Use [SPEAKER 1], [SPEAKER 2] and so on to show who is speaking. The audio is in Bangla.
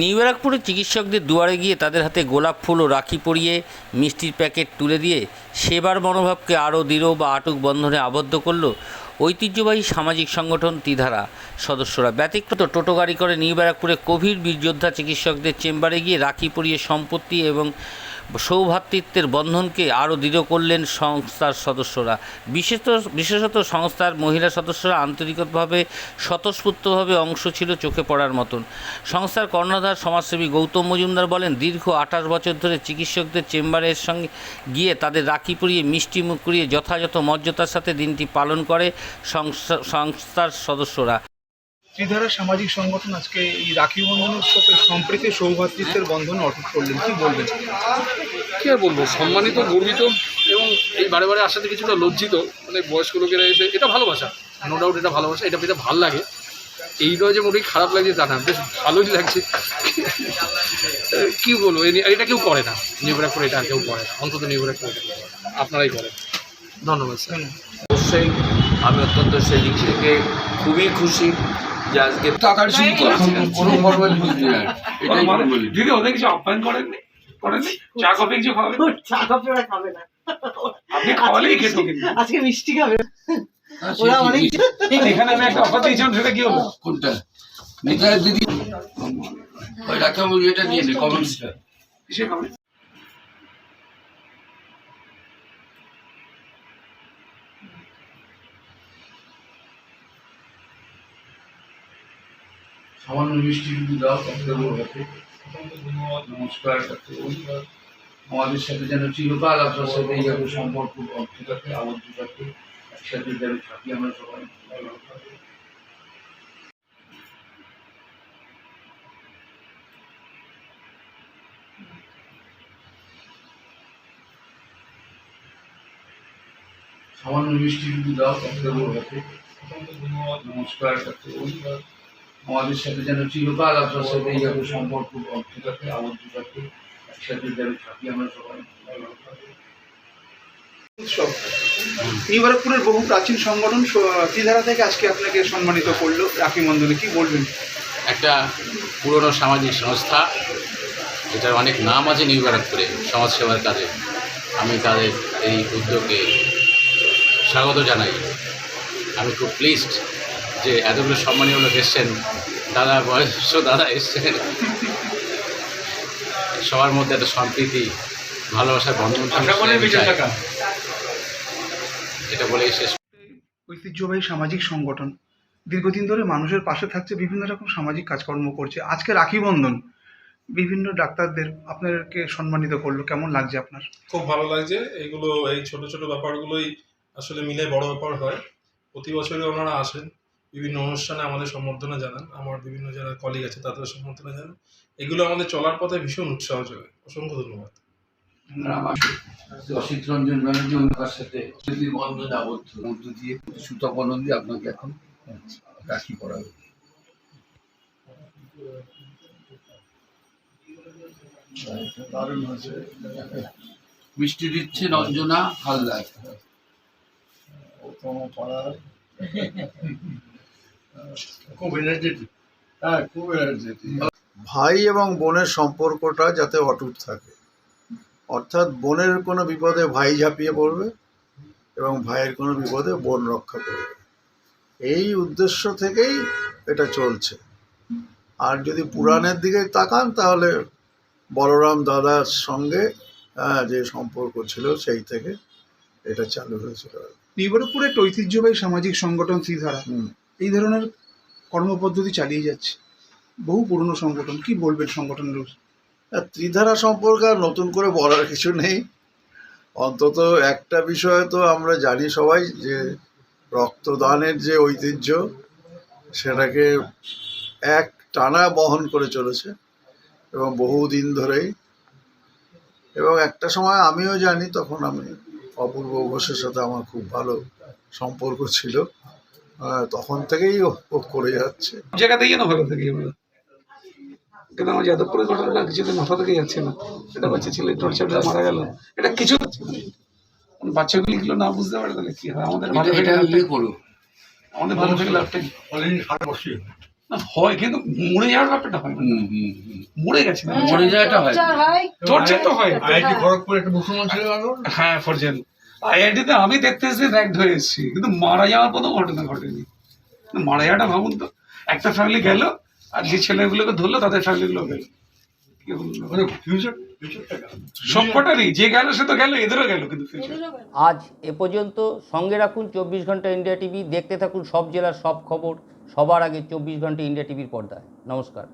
[SPEAKER 1] নিউ ইয়র্কপুরের চিকিৎসকদের দুয়ারে গিয়ে তাদের হাতে গোলাপ ফুল ও রাখি পরিয়ে মিষ্টির প্যাকেট তুলে দিয়ে সেবার মনোভাবকে আরও দৃঢ় বা আটক বন্ধনে আবদ্ধ করল ঐতিহ্যবাহী সামাজিক সংগঠন তিধারা সদস্যরা। ব্যতিক্রত টোটো গাড়ি করে নিউ ব্যারাকপুরে কোভিড বীরযোদ্ধা চিকিৎসকদের চেম্বারে গিয়ে রাখি পরিয়ে সম্পত্তি এবং সৌভ্রাতৃত্বের বন্ধনকে আরও দৃঢ় করলেন সংস্থার সদস্যরা। বিশেষত বিশেষত সংস্থার মহিলা সদস্যরা আন্তরিকভাবে স্বতঃস্ফূর্তভাবে অংশ ছিল চোখে পড়ার মতন। সংস্থার কর্ণধার সমাজসেবী গৌতম মজুমদার বলেন, দীর্ঘ আঠাশ বছর ধরে চিকিৎসকদের চেম্বারের সঙ্গে গিয়ে তাদের রাখি পরিয়ে, মিষ্টি মুখ করিয়ে, যথাযথ মর্যাদার সাথে দিনটি পালন করে সংস্থার সদস্যরা।
[SPEAKER 2] ত্রিধারা সামাজিক সংগঠন আজকে এই রাখি বন্ধনের সাথে সম্প্রীতি সৌভাতৃত্বের বন্ধন অটুট করলেন। কি বলবেন?
[SPEAKER 3] কি আর বলব? সম্মানিত গর্বিত এবং এই বারে বারে আসাতে কিছুটা লজ্জিত মানে বয়স্ক লোকেরা এসে এটা ভালোবাসা নো ডাউট এটা ভালোবাসা এটা পেতে ভালো লাগে। এই নয় যে মোটেই খারাপ লাগছে তা না বেশ ভালোই লাগছে। কি বলব? এ নিয়ে- এটা কেউ করে না। নিউবরাক করে এটা আর কেউ করে না। অন্তত নিউবরাক করে। আপনারাই করেন। ধন্যবাদ স্যার
[SPEAKER 4] অবশ্যই আমি অত্যন্ত সেদিক থেকে খুবই খুশি। যে আজকে টাকার শুরু কোনো ফর্মালিটি নেই এটাই বলি
[SPEAKER 5] দিদি ওদের কিছু করেননি? করেননি? চা কফি কিছু খাবেন
[SPEAKER 6] চা কফি ওরা খাবে না।
[SPEAKER 5] আপনি খাওয়ালেই খেত
[SPEAKER 6] আজকে মিষ্টি খাবে।
[SPEAKER 4] হ্যাঁ,
[SPEAKER 6] ওরা অনেক।
[SPEAKER 5] এখানে আমি একটা অফার দিয়েছিলাম সেটা কি হলো
[SPEAKER 4] কোনটা? নিতাই দিদি? ওই ডাক্তার এটা নিয়ে নে কমেন্টসটা
[SPEAKER 5] কিসে
[SPEAKER 4] সামান্য মিষ্টি যদি দাও ডাক্তারবাবুর হাতে নমস্কার আমাদের সাথে যেন চিরকাল আপনার সাথে এইভাবে সম্পর্ক বদ্ধ থাকে, আবদ্ধ থাকে। একসাথে যেন থাকি আমরা সবাই। সামান্য মিষ্টি যদি দাও ডাক্তারবাবুর হাতে নমস্কার ডাক্তারবাবু আমাদের সাথে যেন চিরকাল আপনার সাথে এইভাবে সম্পর্ক বদ্ধ থাকে আবদ্ধ থাকে একসাথে যেন থাকি আমরা সবাই।
[SPEAKER 2] উৎসব। নিবারকপুরের বহু প্রাচীন সংগঠন ত্রিধারা থেকে আজকে আপনাকে সম্মানিত করল রাখি বন্ধনে কি বলবেন?
[SPEAKER 7] একটা পুরনো সামাজিক সংস্থা এটার অনেক নাম আছে নিউ ব্যারাকপুরে সমাজসেবার কাজে। আমি তাদের এই উদ্যোগে স্বাগত জানাই। আমি খুব প্লিজড যে এতগুলো সম্মানীয় লোক এসছেন দাদা বয়স্ক দাদা এসছেন। সবার মধ্যে একটা সম্প্রীতি ভালোবাসার বন্ধন এটা বলেই শেষ।
[SPEAKER 2] ঐতিহ্যবাহী সামাজিক সংগঠন। দীর্ঘদিন ধরে মানুষের পাশে থাকছে বিভিন্ন রকম সামাজিক কাজকর্ম করছে। আজকে রাখি বন্ধন। বিভিন্ন ডাক্তারদের আপনাদেরকে সম্মানিত করল। কেমন লাগছে আপনার?
[SPEAKER 8] খুব ভালো লাগছে। এইগুলো এই ছোট ছোট ব্যাপারগুলোই আসলে মিলে বড় ব্যাপার হয়। প্রতি বছরই ওনারা আসেন। বিভিন্ন অনুষ্ঠানে আমাদের সম্বর্ধনা জানান। আমার বিভিন্ন যারা কলিগ আছে তাদের সম্বর্ধনা জানান। এগুলো আমাদের চলার পথে ভীষণ উৎসাহ যোগায়। অসংখ্য ধন্যবাদ।
[SPEAKER 4] অসিত রঞ্জন ব্যানার্জি ওনার সাথে বন্ধনে আবদ্ধ মধ্য দিয়ে সুতপনন দিয়ে আপনাকে এখন রাখি পড়া হবে মিষ্টি দিচ্ছে রঞ্জনা হালদার। খুব এনার্জেটিক হ্যাঁ খুব এনার্জেটিক
[SPEAKER 9] ভাই এবং বোনের সম্পর্কটা যাতে অটুট থাকে। অর্থাৎ বোনের কোনো বিপদে ভাই ঝাঁপিয়ে পড়বে এবং ভাইয়ের কোনো বিপদে বোন রক্ষা করবে। এই উদ্দেশ্য থেকেই এটা চলছে। আর যদি পুরাণের দিকে তাকান তাহলে বলরাম দাদার সঙ্গে হ্যাঁ, যে সম্পর্ক ছিল সেই থেকে এটা চালু হয়েছিল।
[SPEAKER 2] নিবারকপুরের একটা ঐতিহ্যবাহী সামাজিক সংগঠন ত্রিধারা
[SPEAKER 9] হুম।
[SPEAKER 2] এই ধরনের কর্মপদ্ধতি চালিয়ে যাচ্ছে। বহু পুরনো সংগঠন, কি বলবেন সংগঠনের
[SPEAKER 9] ত্রিধারা সম্পর্কে আর নতুন করে বলার কিছু নেই। অন্তত একটা বিষয় তো আমরা জানি সবাই, যে রক্তদানের যে ঐতিহ্য, সেটাকে এক টানা বহন করে চলেছে এবং বহুদিন ধরেই। এবং একটা সময় আমিও জানি, তখন আমি অপূর্ব ঘোষের সাথে আমার খুব ভালো সম্পর্ক ছিল। তখন থেকেই ও করে যাচ্ছে।
[SPEAKER 5] জায়গা থেকে না ভালো থেকে আমরা? কিন্তু আমার যাদবপুরের ঘটনাটা কিছুদিন মাথা থেকে যাচ্ছে না? এটা বাচ্চা ছেলে টর্চারটা মারা গেল। এটা কিছু বাচ্চাগুলি এগুলো না বুঝতে পারে তাহলে কি হয়? আমাদের ভালো থেকে
[SPEAKER 4] এটা
[SPEAKER 5] লাভটা
[SPEAKER 4] ইয়ে করো।
[SPEAKER 5] আমাদের ভালো থেকে লাভটা কি?
[SPEAKER 4] অলরেডি সারা বসে।
[SPEAKER 5] না হয় কিন্তু মরে যাওয়ার ব্যাপারটা হয় মরে গেছে না।
[SPEAKER 4] মরে যাওয়াটা হয়।
[SPEAKER 6] টর্চার
[SPEAKER 5] তো হয়।
[SPEAKER 6] আইআইটি
[SPEAKER 4] খড়গপুরে একটা মুসলমান ছেলে গেল
[SPEAKER 5] হ্যাঁ ফরজেন। আইআইটিতে আমি দেখতে এসেছি র্যাঙ্ক হয়ে এসেছি কিন্তু মারা যাওয়ার কোনো ঘটনা ঘটেনি। মারা যাওয়াটা ভাবুন তো একটা ফ্যামিলি গেল আর যে ছেলেগুলোকে ধরলো তাদের ফ্যামিলিগুলো গেল
[SPEAKER 4] মানে
[SPEAKER 5] সবকটারই যে গেল সে তো গেল এদেরও গেল কিন্তু
[SPEAKER 1] আজ এ পর্যন্ত সঙ্গে রাখুন চব্বিশ ঘণ্টা ইন্ডিয়া টিভি দেখতে থাকুন সব জেলার সব খবর সবার আগে চব্বিশ ঘণ্টা ইন্ডিয়া টিভির পর্দায়। নমস্কার।